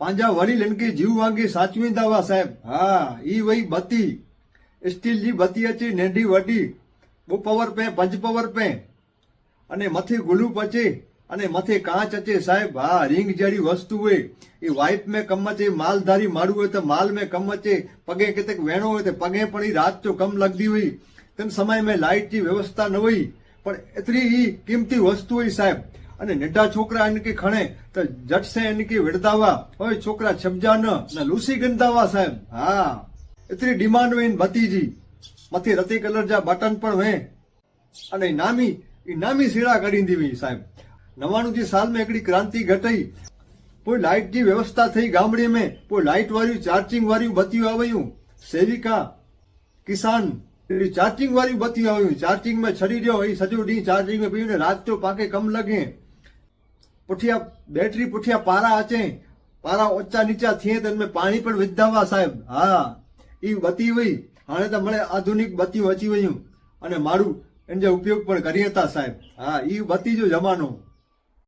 પાંજા વળી લનકી જીવ વાંગી સાચવી દાવા સાહેબ. હા, ઈ વહી બતી. સ્ટીલ જી બતી હતી નેડી વડી. બહુ પવર પે, પંચ પવર પે. અને મથી ગુલુ પચે, અને મથે કાચ અચે સાહેબ. હા, રીંગ જેડી વસ્તુ હોય. એ વાઇફ મેં કમચે માલધારી મારું હોય તો માલ મેં કમચે પગે કેતેક વેણો હોય તો પગે પણ એ રાત તો કમ લગતી હોય. તેમ સમય મેં લાઇટની વ્યવસ્થા ન હોય. પણ એટલી ઈ કિંમતી વસ્તુ હોય સાહેબ. અને નેડા છોકરા એને કે ખણે, તો જટસે એને કે વિડતાવા હોય છોકરા છબજા ન ને લુસી ગંધાવા સાહેબ. હા. એટલી ડિમાન્ડ હોય ભતીજી. મથી રતી કલર જા બટન પણ હોય. અને નામી એ નામી સીડા કરી દીવી સાહેબ. નવાણું જે સાલમાં એકડી ક્રાંતિ ઘટાઈ. કોઈ લાઇટની વ્યવસ્થા થઈ ગામડે મેં, કોઈ લાઇટ વાળ્યું ચાર્જિંગ વાળ્યું બત્યું આવ્યું સેવિકા, કિસાન ચાર્જિંગ વાળી બત્તી આવ્યું ચાર્જિંગમાં છડી રહ્યો એ સજો ડી ચાર્જિંગમાં પીને રાત તો પાકે કમ લગે. પુઠિયા બેટરી પુઠિયા પારા અચે પારા ઓચા નીચા થઈએ તો મેં પાણી પણ વિધાવા સાહેબ. હા. એ બતી વઈ. હાણે તો મને આધુનિક બતી વચી વયું. અને મારું એનો ઉપયોગ પણ કરી હતા સાહેબ. હા એ બતી જો જમાનો.